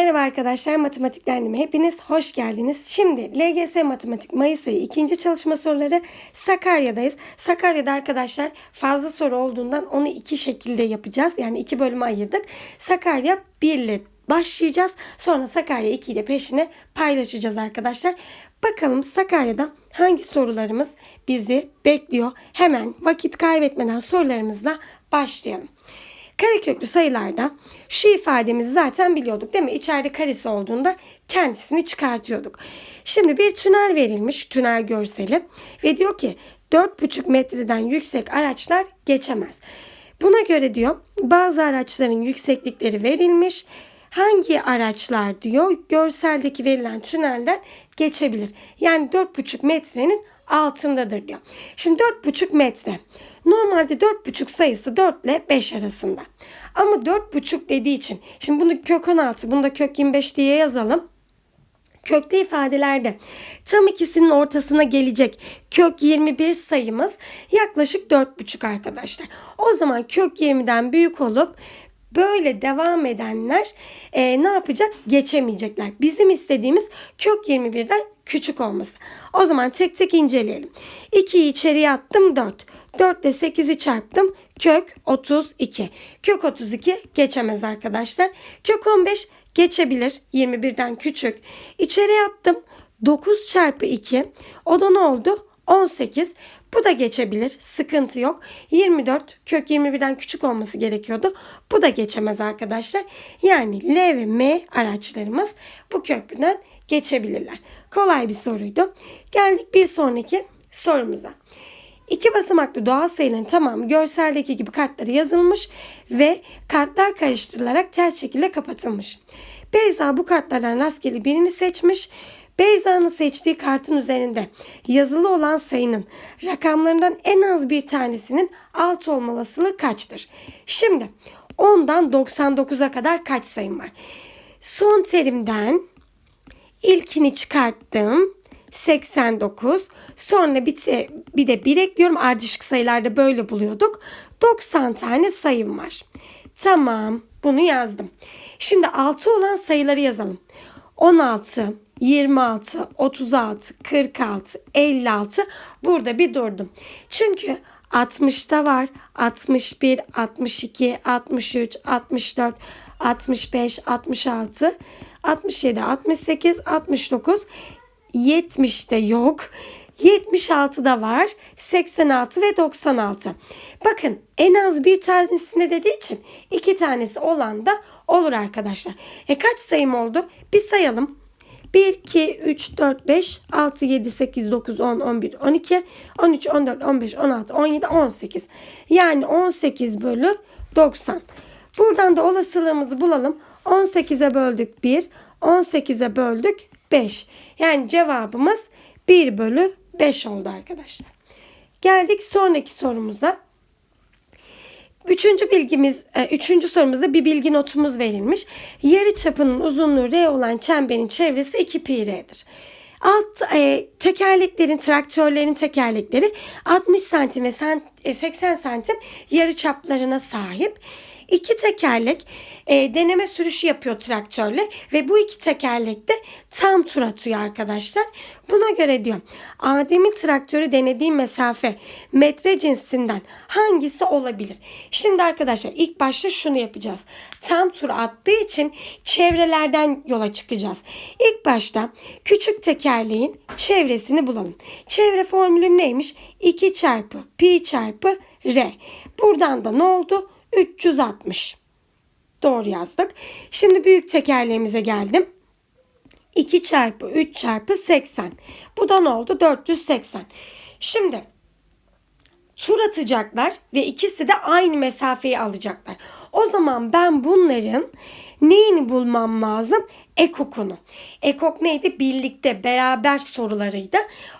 Merhaba arkadaşlar, matematiklendim. Hepiniz hoş geldiniz. Şimdi LGS Matematik Mayıs ayı ikinci çalışma soruları Sakarya'dayız. Sakarya'da arkadaşlar fazla soru olduğundan onu iki şekilde yapacağız. Yani iki bölüme ayırdık. Sakarya 1 ile başlayacağız. Sonra Sakarya 2 ile peşine paylaşacağız arkadaşlar. Bakalım Sakarya'da hangi sorularımız bizi bekliyor? Hemen vakit kaybetmeden sorularımızla başlayalım. Kareköklü sayılarda şu ifademizi zaten biliyorduk değil mi? İçeride karesi olduğunda kendisini çıkartıyorduk. Şimdi bir tünel verilmiş, tünel görseli ve diyor ki 4,5 metreden yüksek araçlar geçemez. Buna göre diyor bazı araçların yükseklikleri verilmiş. Hangi araçlar diyor görseldeki verilen tünelden geçebilir. Yani 4,5 metrenin altındadır diyor. Şimdi 4,5 metre. Normalde 4,5 sayısı 4 ile 5 arasında. Ama 4,5 dediği için şimdi bunu kök 16 bunu da kök 25 diye yazalım. Köklü ifadelerde tam ikisinin ortasına gelecek kök 21 sayımız yaklaşık 4,5 arkadaşlar. O zaman kök 20'den büyük olup böyle devam edenler e, ne yapacak? Geçemeyecekler. Bizim istediğimiz kök 21'den küçük olması. O zaman tek tek inceleyelim. 2'yi içeriye attım 4. 4 ile 8'i çarptım. Kök 32. Kök 32 geçemez arkadaşlar. Kök 15 geçebilir. 21'den küçük. İçeriye attım. 9 çarpı 2. O da ne oldu? 18. Bu da geçebilir. Sıkıntı yok. 24 kök 21'den küçük olması gerekiyordu. Bu da geçemez arkadaşlar. Yani L ve M araçlarımız bu köprüden geçebilirler. Kolay bir soruydu. Geldik bir sonraki sorumuza. İki basamaklı doğal sayıların tamamı görseldeki gibi kartları yazılmış ve kartlar karıştırılarak ters şekilde kapatılmış. Beyza bu kartlardan rastgele birini seçmiş. Beyza'nın seçtiği kartın üzerinde yazılı olan sayının rakamlarından en az bir tanesinin alt olma olasılığı kaçtır? Şimdi 10'dan 99'a kadar kaç sayım var? Son terimden ilkini çıkarttım. 89. Sonra bir, te, bir de 1 ekliyorum. Ardışık sayılarda böyle buluyorduk. 90 tane sayım var. Tamam. Bunu yazdım. Şimdi 6 olan sayıları yazalım. 16, 26, 36, 46, 56. Burada bir durdum. Çünkü 60'da var. 61, 62, 63, 64, 65, 66, 67, 68, 69, 70'de yok. 76'da var. 86 ve 96. Bakın en az bir tanesinde dediği için iki tanesi olan da olur arkadaşlar. E kaç sayım oldu? Bir sayalım. 1, 2, 3, 4, 5, 6, 7, 8, 9, 10, 11, 12, 13, 14, 15, 16, 17, 18. Yani 18 bölü 90. Buradan da olasılığımızı bulalım. 18'e böldük 1, 18'e böldük 5. Yani cevabımız 1 bölü 5 oldu arkadaşlar. Geldik sonraki sorumuza. Üçüncü bilgimiz, e, üçüncü sorumuzda bir bilgi notumuz verilmiş. Yarı çapının uzunluğu R olan çemberin çevresi 2 pi R'dir. Alt e, tekerleklerin, traktörlerin tekerlekleri 60 santim ve 80 santim yarı çaplarına sahip. İki tekerlek e, deneme sürüşü yapıyor traktörle ve bu iki tekerlek de tam tur atıyor arkadaşlar. Buna göre diyor Adem'in traktörü denediği mesafe metre cinsinden hangisi olabilir? Şimdi arkadaşlar ilk başta şunu yapacağız. Tam tur attığı için çevrelerden yola çıkacağız. İlk başta küçük tekerleğin çevresini bulalım. Çevre formülüm neymiş? 2 çarpı pi çarpı r. Buradan da ne oldu? 360. Doğru yazdık. Şimdi büyük tekerleğimize geldim. 2 çarpı 3 çarpı 80. Bu da ne oldu? 480. Şimdi tur atacaklar ve ikisi de aynı mesafeyi alacaklar. O zaman ben bunların neyini bulmam lazım? Ekokunu. Ekok neydi? Birlikte, beraber sorularıydı.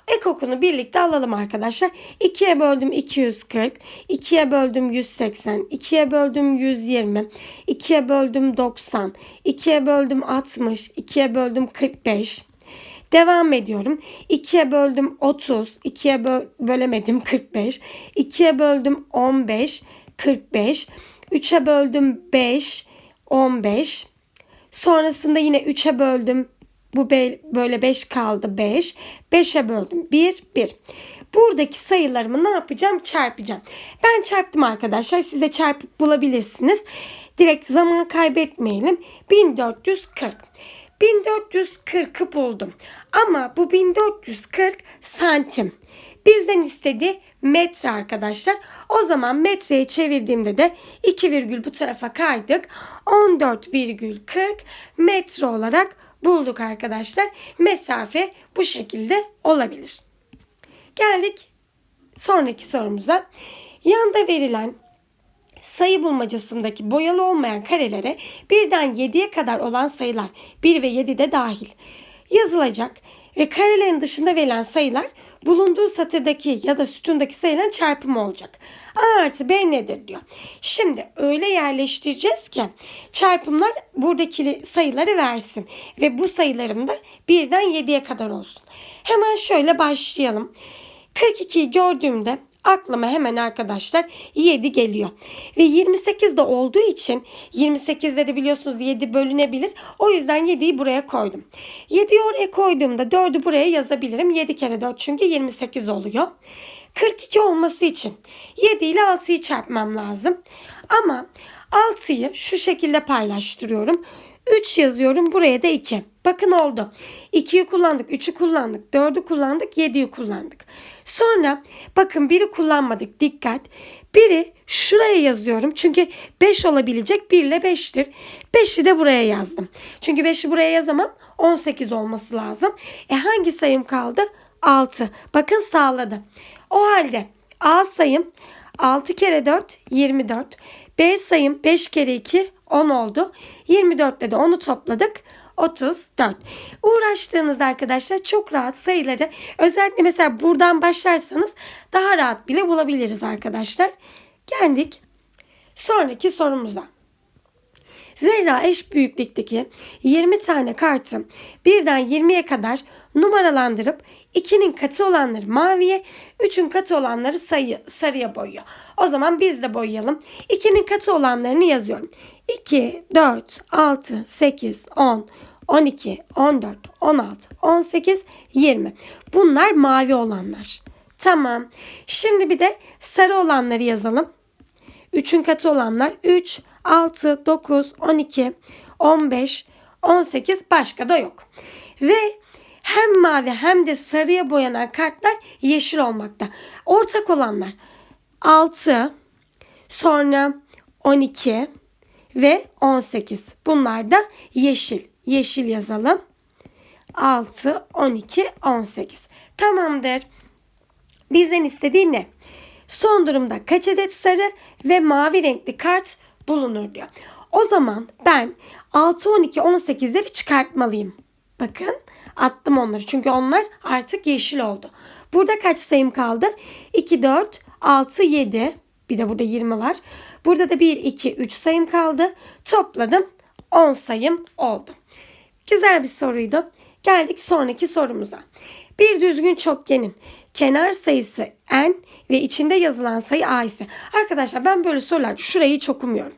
Ekokunu birlikte alalım arkadaşlar. 2'ye böldüm 240, 2'ye böldüm 180, 2'ye böldüm 120, 2'ye böldüm 90, 2'ye böldüm 60, 2'ye böldüm 45. Devam ediyorum. 2'ye böldüm 30, 2'ye böl bölemedim 45, 2'ye böldüm 15, 45, 3'e böldüm 5, 15, Sonrasında yine 3'e böldüm. Bu böyle 5 kaldı 5. 5'e böldüm 1 1. Buradaki sayılarımı ne yapacağım? Çarpacağım. Ben çarptım arkadaşlar. Siz de çarpıp bulabilirsiniz. Direkt zaman kaybetmeyelim. 1440. 1440'ı buldum. Ama bu 1440 santim. Bizden istediği metre arkadaşlar. O zaman metreye çevirdiğimde de 2 virgül bu tarafa kaydık. 14,40 metre olarak bulduk arkadaşlar. Mesafe bu şekilde olabilir. Geldik sonraki sorumuza. Yanda verilen sayı bulmacasındaki boyalı olmayan karelere birden 7'ye kadar olan sayılar 1 ve 7 de dahil yazılacak ve karelerin dışında verilen sayılar bulunduğu satırdaki ya da sütundaki sayıların çarpımı olacak. A artı B nedir diyor. Şimdi öyle yerleştireceğiz ki çarpımlar buradaki sayıları versin ve bu sayılarım da birden 7'ye kadar olsun. Hemen şöyle başlayalım. 42'yi gördüğümde aklıma hemen arkadaşlar 7 geliyor. Ve 28 de olduğu için 28'de de biliyorsunuz 7 bölünebilir. O yüzden 7'yi buraya koydum. 7'yi oraya koyduğumda 4'ü buraya yazabilirim. 7 kere 4 çünkü 28 oluyor. 42 olması için 7 ile 6'yı çarpmam lazım. Ama 6'yı şu şekilde paylaştırıyorum. 3 yazıyorum buraya da 2. Bakın oldu. 2'yi kullandık, 3'ü kullandık, 4'ü kullandık, 7'yi kullandık. Sonra bakın biri kullanmadık. Dikkat. Biri şuraya yazıyorum. Çünkü 5 olabilecek 1 ile 5'tir. 5'i de buraya yazdım. Çünkü 5'i buraya yazamam. 18 olması lazım. E hangi sayım kaldı? 6. Bakın sağladı. O halde A sayım 6 kere 4 24. B sayım 5 kere 2 10 oldu. 24 ile de 10'u topladık. 34. Uğraştığınız arkadaşlar çok rahat sayıları özellikle mesela buradan başlarsanız daha rahat bile bulabiliriz arkadaşlar. Geldik sonraki sorumuza. Zerra eş büyüklükteki 20 tane kartı birden 20'ye kadar numaralandırıp 2'nin katı olanları maviye, 3'ün katı olanları sayı, sarıya boyuyor. O zaman biz de boyayalım. 2'nin katı olanlarını yazıyorum. 2, 4, 6, 8, 10, 12, 14, 16, 18, 20. Bunlar mavi olanlar. Tamam. Şimdi bir de sarı olanları yazalım. 3'ün katı olanlar 3, 6, 9, 12, 15, 18 başka da yok. Ve hem mavi hem de sarıya boyanan kartlar yeşil olmakta. Ortak olanlar 6, sonra 12 ve 18. Bunlar da yeşil. Yeşil yazalım. 6, 12, 18. Tamamdır. Bizden istediği ne? Son durumda kaç adet sarı ve mavi renkli kart bulunur diyor. O zaman ben 6, 12, 18'leri çıkartmalıyım. Bakın attım onları çünkü onlar artık yeşil oldu. Burada kaç sayım kaldı? 2, 4, 6, 7. Bir de burada 20 var. Burada da 1, 2, 3 sayım kaldı. Topladım 10 sayım oldu. Güzel bir soruydu. Geldik sonraki sorumuza. Bir düzgün çokgenin kenar sayısı n ve içinde yazılan sayı a ise. Arkadaşlar ben böyle sorular şurayı çok umuyorum.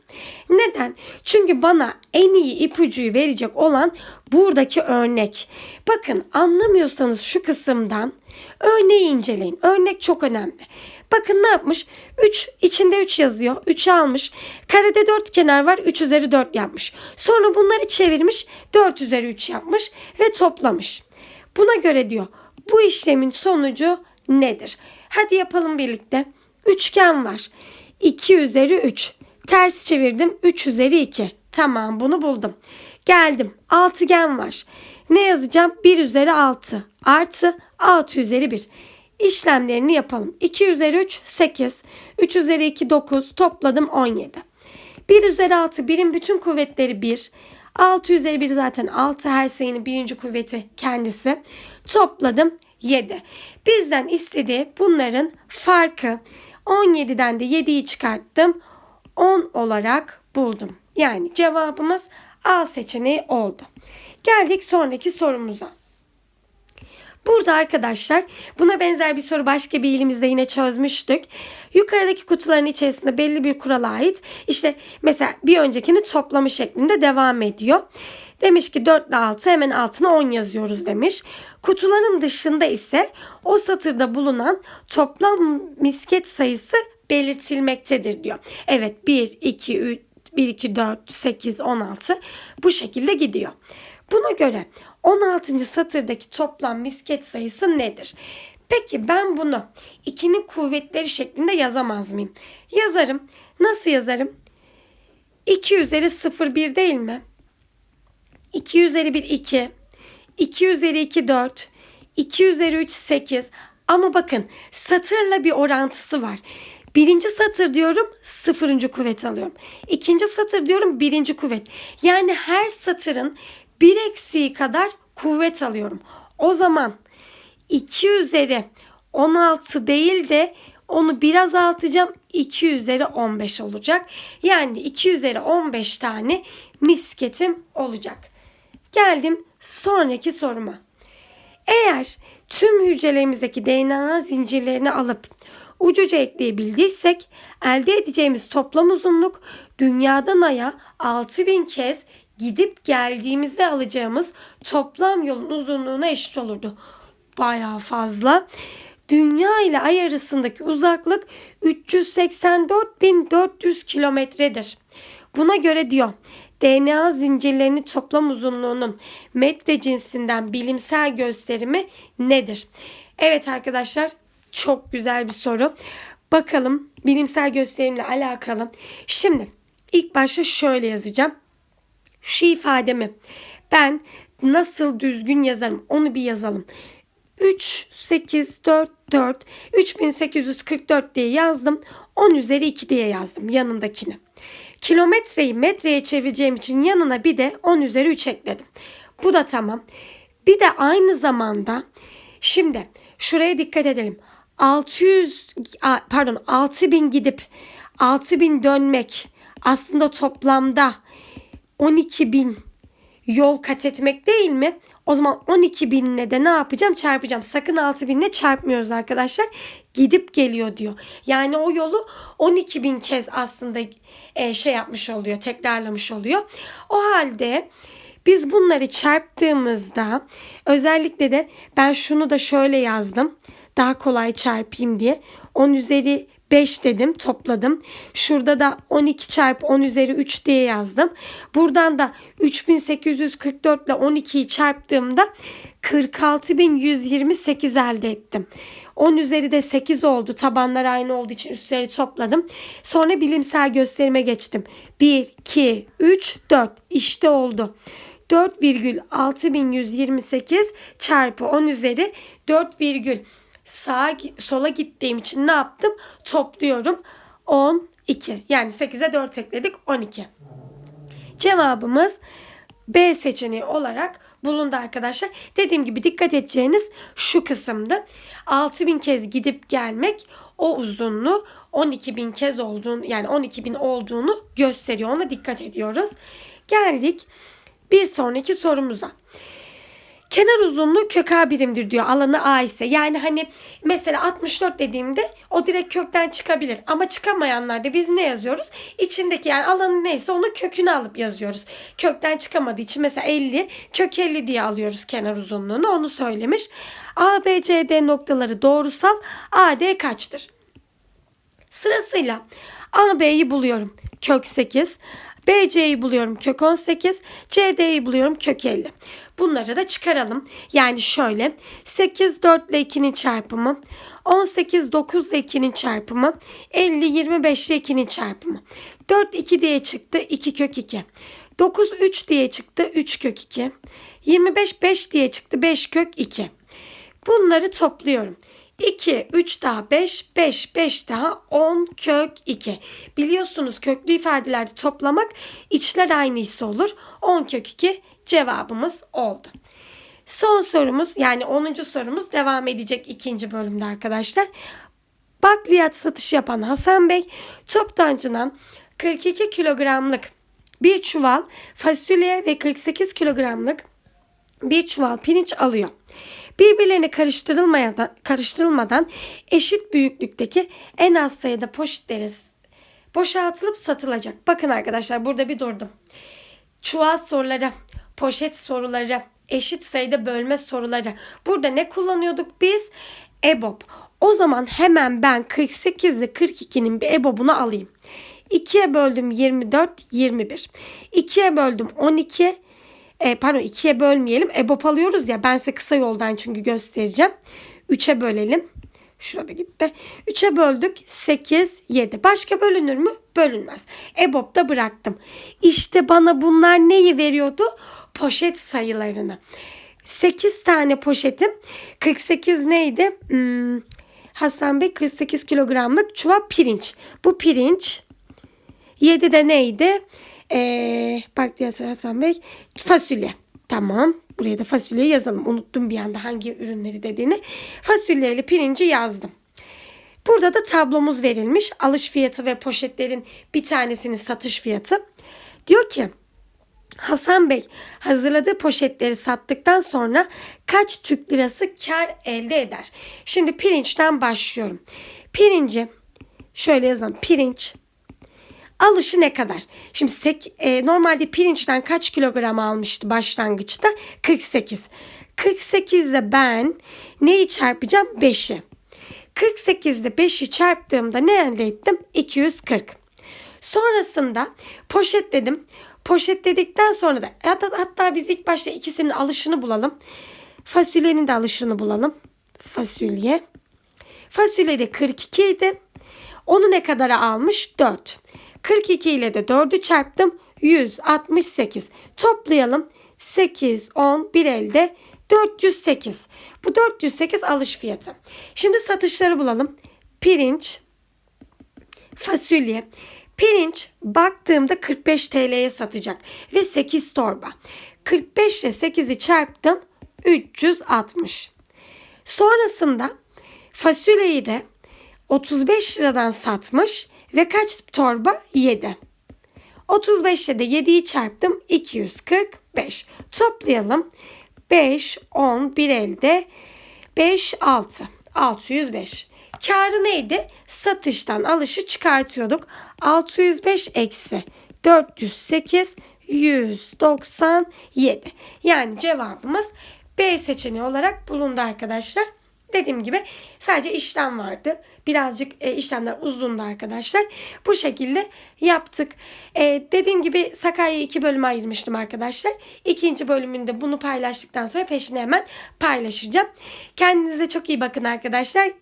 Neden? Çünkü bana en iyi ipucuyu verecek olan buradaki örnek. Bakın anlamıyorsanız şu kısımdan örneği inceleyin. Örnek çok önemli. Bakın ne yapmış? 3 içinde 3 yazıyor. 3'ü almış. Karede 4 kenar var. 3 üzeri 4 yapmış. Sonra bunları çevirmiş. 4 üzeri 3 yapmış ve toplamış. Buna göre diyor bu işlemin sonucu nedir? Hadi yapalım birlikte. Üçgen var. 2 üzeri 3. Ters çevirdim. 3 üzeri 2. Tamam bunu buldum. Geldim. Altıgen var. Ne yazacağım? 1 üzeri 6 artı 6 üzeri 1. İşlemlerini yapalım. 2 üzeri 3 8. 3 üzeri 2 9. Topladım 17. 1 üzeri 6 birin bütün kuvvetleri 1. 6 üzeri 1 zaten 6 her sayının birinci kuvveti kendisi. Topladım 7. Bizden istediği bunların farkı. 17'den de 7'yi çıkarttım. 10 olarak buldum. Yani cevabımız A seçeneği oldu. Geldik sonraki sorumuza. Burada arkadaşlar buna benzer bir soru başka bir ilimizde yine çözmüştük. Yukarıdaki kutuların içerisinde belli bir kurala ait işte mesela bir öncekini toplama şeklinde devam ediyor. Demiş ki 4 ile 6 hemen altına 10 yazıyoruz demiş. Kutuların dışında ise o satırda bulunan toplam misket sayısı belirtilmektedir diyor. Evet 1, 2, 3, 1, 2, 4, 8, 16 bu şekilde gidiyor. Buna göre 16. satırdaki toplam misket sayısı nedir? Peki ben bunu 2'nin kuvvetleri şeklinde yazamaz mıyım? Yazarım. Nasıl yazarım? 2 üzeri 0 1 değil mi? 2 üzeri 1 2. 2 üzeri 2 4. 2 üzeri 3 8. Ama bakın satırla bir orantısı var. Birinci satır diyorum sıfırıncı kuvvet alıyorum. İkinci satır diyorum birinci kuvvet. Yani her satırın bir eksiği kadar kuvvet alıyorum. O zaman 2 üzeri 16 değil de onu biraz azaltacağım. 2 üzeri 15 olacak. Yani 2 üzeri 15 tane misketim olacak. Geldim sonraki soruma. Eğer tüm hücrelerimizdeki DNA zincirlerini alıp ucuca ekleyebildiysek elde edeceğimiz toplam uzunluk dünyadan aya 6000 kez gidip geldiğimizde alacağımız toplam yolun uzunluğuna eşit olurdu. Bayağı fazla. Dünya ile ay arasındaki uzaklık 384.400 kilometredir. Buna göre diyor DNA zincirlerinin toplam uzunluğunun metre cinsinden bilimsel gösterimi nedir? Evet arkadaşlar çok güzel bir soru. Bakalım bilimsel gösterimle alakalı. Şimdi ilk başta şöyle yazacağım. Şu ifademi ben nasıl düzgün yazarım onu bir yazalım. 3, 8, 4, 4, 3844 diye yazdım. 10 üzeri 2 diye yazdım yanındakini. Kilometreyi metreye çevireceğim için yanına bir de 10 üzeri 3 ekledim. Bu da tamam. Bir de aynı zamanda şimdi şuraya dikkat edelim. 600 pardon 6000 gidip 6000 dönmek aslında toplamda 12.000 yol kat etmek değil mi? O zaman 12 binle de ne yapacağım? Çarpacağım. Sakın 6 binle çarpmıyoruz arkadaşlar. Gidip geliyor diyor. Yani o yolu 12 bin kez aslında e, şey yapmış oluyor. Tekrarlamış oluyor. O halde biz bunları çarptığımızda özellikle de ben şunu da şöyle yazdım. Daha kolay çarpayım diye. 10 üzeri 5 dedim topladım. Şurada da 12 çarpı 10 üzeri 3 diye yazdım. Buradan da 3844 ile 12'yi çarptığımda 46128 elde ettim. 10 üzeri de 8 oldu. Tabanlar aynı olduğu için üstleri topladım. Sonra bilimsel gösterime geçtim. 1, 2, 3, 4. İşte oldu. 4,6128 çarpı 10 üzeri 4, sağa sola gittiğim için ne yaptım? Topluyorum. 12. Yani 8'e 4 ekledik 12. Cevabımız B seçeneği olarak bulundu arkadaşlar. Dediğim gibi dikkat edeceğiniz şu kısımdı. 6000 kez gidip gelmek o uzunluğu 12.000 kez olduğunu yani 12.000 olduğunu gösteriyor. Ona dikkat ediyoruz. Geldik bir sonraki sorumuza. Kenar uzunluğu kök A birimdir diyor alanı A ise. Yani hani mesela 64 dediğimde o direkt kökten çıkabilir. Ama çıkamayanlarda biz ne yazıyoruz? İçindeki yani alanı neyse onu kökünü alıp yazıyoruz. Kökten çıkamadığı için mesela 50 kök 50 diye alıyoruz kenar uzunluğunu onu söylemiş. A, B, C, D noktaları doğrusal AD kaçtır? Sırasıyla A, B'yi buluyorum. Kök 8. BC'yi buluyorum kök 18. CD'yi buluyorum kök 50. Bunları da çıkaralım. Yani şöyle 8 4 ile 2'nin çarpımı 18 9 ile 2'nin çarpımı 50 25 ile 2'nin çarpımı. 4 2 diye çıktı 2 kök 2. 9 3 diye çıktı 3 kök 2. 25 5 diye çıktı 5 kök 2. Bunları topluyorum. 2, 3 daha 5, 5, 5 daha 10 kök 2. Biliyorsunuz köklü ifadelerde toplamak içler aynıysa olur. 10 kök 2 cevabımız oldu. Son sorumuz yani 10. sorumuz devam edecek ikinci bölümde arkadaşlar. Bakliyat satış yapan Hasan Bey toptancıdan 42 kilogramlık bir çuval fasulye ve 48 kilogramlık bir çuval pirinç alıyor. Birbirlerine karıştırılmadan, karıştırılmadan eşit büyüklükteki en az sayıda poşetleri boşaltılıp satılacak. Bakın arkadaşlar burada bir durdum. Çuval soruları, poşet soruları, eşit sayıda bölme soruları. Burada ne kullanıyorduk biz? EBOB. O zaman hemen ben 48 ile 42'nin bir EBOB'unu alayım. 2'ye böldüm 24, 21. 2'ye böldüm 12. E, pardon 2'ye bölmeyelim. EBOB alıyoruz ya. Ben size kısa yoldan çünkü göstereceğim. 3'e bölelim. Şurada gitti. 3'e böldük. 8, 7. Başka bölünür mü? Bölünmez. EBOB'da bıraktım. İşte bana bunlar neyi veriyordu? Poşet sayılarını. 8 tane poşetim. 48 neydi? Hmm, Hasan Bey 48 kilogramlık çuval pirinç. Bu pirinç 7 de neydi? Ee, bak diye Hasan Bey fasulye. Tamam. Buraya da fasulye yazalım. Unuttum bir anda hangi ürünleri dediğini. Fasulyeyle pirinci yazdım. Burada da tablomuz verilmiş. Alış fiyatı ve poşetlerin bir tanesinin satış fiyatı. Diyor ki Hasan Bey hazırladığı poşetleri sattıktan sonra kaç Türk lirası kar elde eder? Şimdi pirinçten başlıyorum. Pirinci şöyle yazalım. Pirinç alışı ne kadar? Şimdi sek, e, normalde pirinçten kaç kilogram almıştı başlangıçta? 48. 48 ile ben neyi çarpacağım? 5'i. 48 ile 5'i çarptığımda ne elde ettim? 240. Sonrasında poşetledim. Poşetledikten sonra da hatta, hatta biz ilk başta ikisinin alışını bulalım. Fasulyenin de alışını bulalım. Fasulye. Fasulye de 42 idi. Onu ne kadara almış? 4. 42 ile de 4'ü çarptım. 168. Toplayalım. 8, 10, bir elde 408. Bu 408 alış fiyatı. Şimdi satışları bulalım. Pirinç, fasulye. Pirinç baktığımda 45 TL'ye satacak ve 8 torba. 45 ile 8'i çarptım 360. Sonrasında fasulyeyi de 35 liradan satmış ve kaç torba? 7. 35 ile de 7'yi çarptım 245. Toplayalım. 5, 10, bir elde 5, 6. 605. Karı neydi? Satıştan alışı çıkartıyorduk. 605 eksi 408 197. Yani cevabımız B seçeneği olarak bulundu arkadaşlar. Dediğim gibi sadece işlem vardı. Birazcık e, işlemler uzundu arkadaşlar. Bu şekilde yaptık. E, dediğim gibi Sakarya'yı iki bölüme ayırmıştım arkadaşlar. İkinci bölümünde bunu paylaştıktan sonra peşine hemen paylaşacağım. Kendinize çok iyi bakın arkadaşlar.